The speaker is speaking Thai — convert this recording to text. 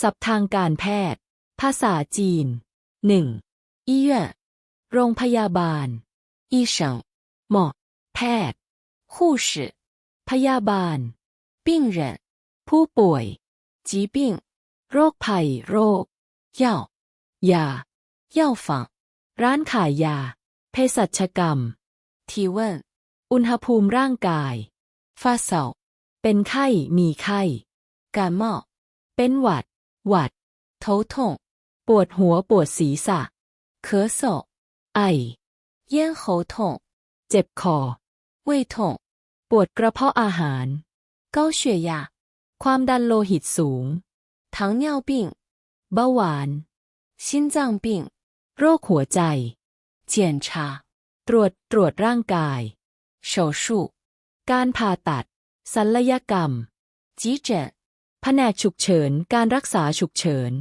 ศัพท์ทางการแพทย์ ภาษาจีน หนึ่ง 医院、 โรงพยาบาล 医生、 หมอ แพทย์ 护士、 พยาบาล 病人、 ผู้ป่วย 疾病、 โรคภัย โรค 药、 ยา 药房、 ร้านขายยา เภสัชกรรม 体问、 อุณหภูมิร่างกาย 发烧、 เป็นไข้ มีไข้ 感冒、 เป็นหวัด หวัด 头痛、 ปวดหัวปวดศีรษะ 咳嗽、 ไอ 咽喉痛、 เจ็บคอ 胃痛、 ปวดกระเพาะอาหาร 高血压、 ความดันโลหิตสูง 糖尿病、 เบาหวาน 心脏病、 โรคหัวใจ 检查、 ตรวจตรวจร่างกาย 手术、 การผ่าตัด ศัลยกรรม 急诊、 แผนกฉุกเฉิน การรักษาฉุกเฉิน